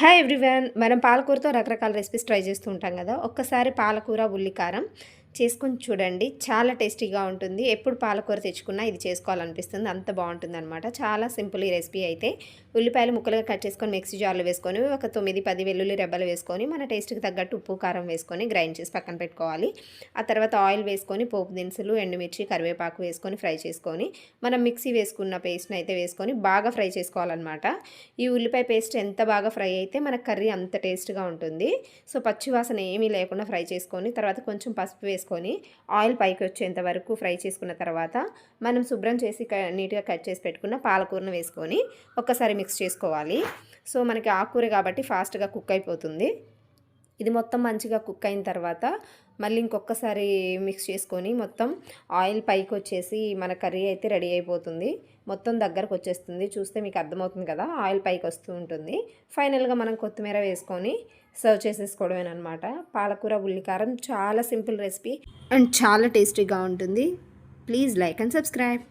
Hi everyone మనం పాలకూరతో రకరకాల recipes try చేస్తూ ఉంటాం కదా. ఒక్కసారి పాలకూర ఉల్లికారం. చేసుకొని చూడండి. చాలా టేస్టీగా ఉంటుంది. ఎప్పుడు పాలకూర తెచ్చుకున్నా ఇది చేసుకోవాలనిపిస్తుంది. అంత బాగుంటుంది అనమాట చాలా సింపుల్ ఈ రెసిపీ అయితే. ఉల్లిపాయలు ముక్కలుగా కట్ చేసుకొని మిక్సీ జార్లో వేసుకొని ఒక తొమ్మిది పది వెల్లుల్లి రెబ్బలు వేసుకొని మన టేస్ట్కి తగ్గట్టు ఉప్పు కారం వేసుకొని గ్రైండ్ చేసి పక్కన పెట్టుకోవాలి. ఆ తర్వాత ఆయిల్ వేసుకొని పోపు దినుసులు ఎండుమిర్చి కరివేపాకు వేసుకొని ఫ్రై చేసుకొని మనం మిక్సీ వేసుకున్న పేస్ట్ని అయితే వేసుకొని బాగా ఫ్రై చేసుకోవాలన్నమాట. ఈ ఉల్లిపాయ పేస్ట్ ఎంత బాగా ఫ్రై అయితే మన కర్రీ అంత టేస్ట్గా ఉంటుంది. సో పచ్చివాసన ఏమీ లేకుండా ఫ్రై చేసుకొని తర్వాత కొంచెం పసుపు వేసుకొని ఆయిల్ పైకి వచ్చేంత వరకు ఫ్రై చేసుకున్న తర్వాత మనం శుభ్రం చేసి నీట్గా కట్ చేసి పెట్టుకున్న పాలకూరను వేసుకొని ఒక్కసారి మిక్స్ చేసుకోవాలి. సో మనకి ఆకుకూర కాబట్టి ఫాస్ట్గా కుక్ అయిపోతుంది. ఇది మొత్తం మంచిగా కుక్ అయిన తర్వాత మళ్ళీ ఇంకొకసారి మిక్స్ చేసుకొని మొత్తం ఆయిల్ పైకి వచ్చేసి మన కర్రీ అయితే రెడీ అయిపోతుంది. మొత్తం దగ్గరకు వచ్చేస్తుంది. చూస్తే మీకు అర్థమవుతుంది కదా ఆయిల్ పైకి వస్తూ ఉంటుంది. ఫైనల్గా మనం కొత్తిమీర వేసుకొని సర్వ్ చేసేసుకోవడమేనమాట పాలకూర ఉల్లికారం చాలా సింపుల్ రెసిపీ. అండ్ చాలా టేస్టీగా ఉంటుంది. Please like and subscribe.